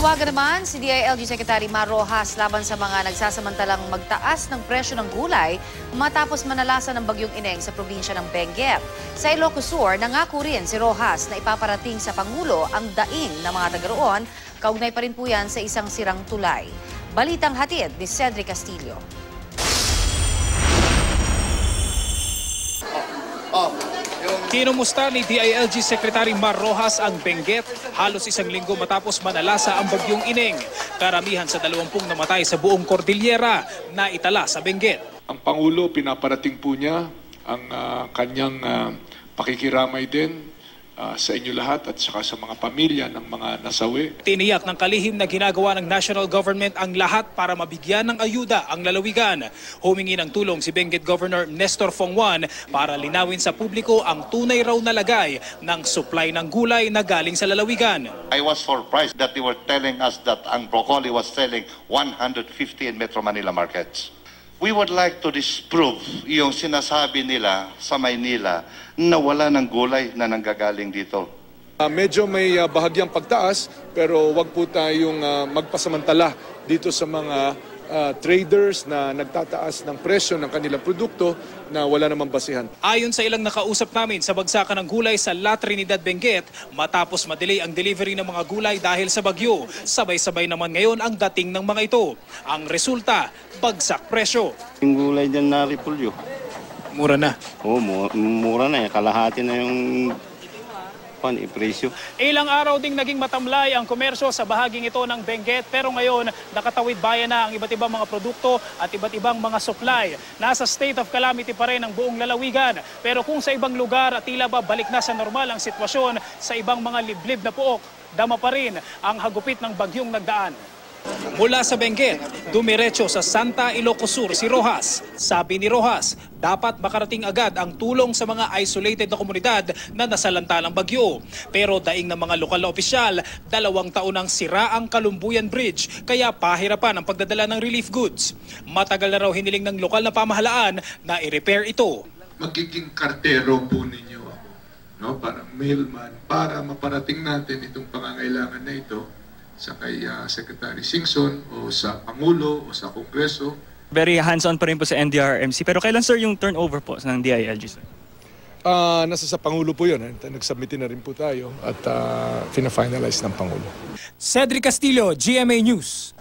Nanawagan naman si DILG Secretary Mar Rojas laban sa mga nagsasamantalang magtaas ng presyo ng gulay matapos manalasa ng bagyong ineng sa probinsya ng Benguet. Sa Ilocos Sur, nangako rin si Rojas na ipaparating sa Pangulo ang daing ng mga taga roon. Kaugnay pa rin po yan sa isang sirang tulay. Balitang hatid ni Cedric Castillo. Kinumusta ni DILG Secretary Mar Rojas ang Benguet halos isang linggo matapos manalasa ang bagyong ineng. Karamihan sa dalawampung namatay sa buong Cordillera na itala sa Benguet. Ang Pangulo, pinaparating po niya ang ah, kanyang ah, pakikiramay din ah, sa inyo lahat at saka sa mga pamilya ng mga nasawi. Tiniyak ng kalihim na ginagawa ng national government ang lahat para mabigyan ng ayuda ang lalawigan. Humingi ng tulong si Benguet Governor Nestor Fongwan para linawin sa publiko ang tunay raw na lagay ng supply ng gulay na galing sa lalawigan. I was surprised that they were telling us that ang broccoli was selling 150 in Metro Manila markets. We would like to disprove yung sinasabi nila sa Maynila na wala ng gulay na nanggagaling dito. Ah, medyo may ah, bahagyang pagtaas pero wag po tayong ah, magpasamantala dito sa mga ah, traders na nagtataas ng presyo ng kanilang produkto na wala namang basihan. Ayon sa ilang nakausap namin sa bagsakan ng gulay sa La Trinidad Benguet, matapos madelay ang delivery ng mga gulay dahil sa bagyo, sabay-sabay naman ngayon ang dating ng mga ito. Ang resulta, bagsak presyo. Yung gulay dyan na repulyo. Mura na. Oo, mu- mura na eh. Kalahati na yung pan, presyo. Ilang araw ding naging matamlay ang komersyo sa bahaging ito ng Benguet pero ngayon nakatawid bayan na ang iba't ibang mga produkto at iba't ibang mga supply. Nasa state of calamity pa rin ang buong lalawigan pero kung sa ibang lugar tila ba balik na sa normal ang sitwasyon sa ibang mga liblib na puok, dama pa rin ang hagupit ng bagyong nagdaan. Mula sa Benguet, dumiretso sa Santa Ilocos Sur si Rojas. Sabi ni Rojas, dapat makarating agad ang tulong sa mga isolated na komunidad na nasalantalang bagyo. Pero daing ng mga lokal na opisyal, dalawang taon ang sira ang Kalumbuyan Bridge kaya pahirapan ang pagdadala ng relief goods. Matagal na raw hiniling ng lokal na pamahalaan na i-repair ito. Magiging kartero po ninyo no, para mailman para maparating natin itong pangangailangan na ito sa kay ah, Secretary Singson o sa Pangulo o sa Kongreso Very hands-on pa rin po sa NDRMC. Pero kailan sir yung turnover po ng DILG sir? Ah, nasa sa Pangulo po yun. Eh. Nag-submit na rin po tayo at ah, fina-finalize ng Pangulo. Cedric Castillo, GMA News.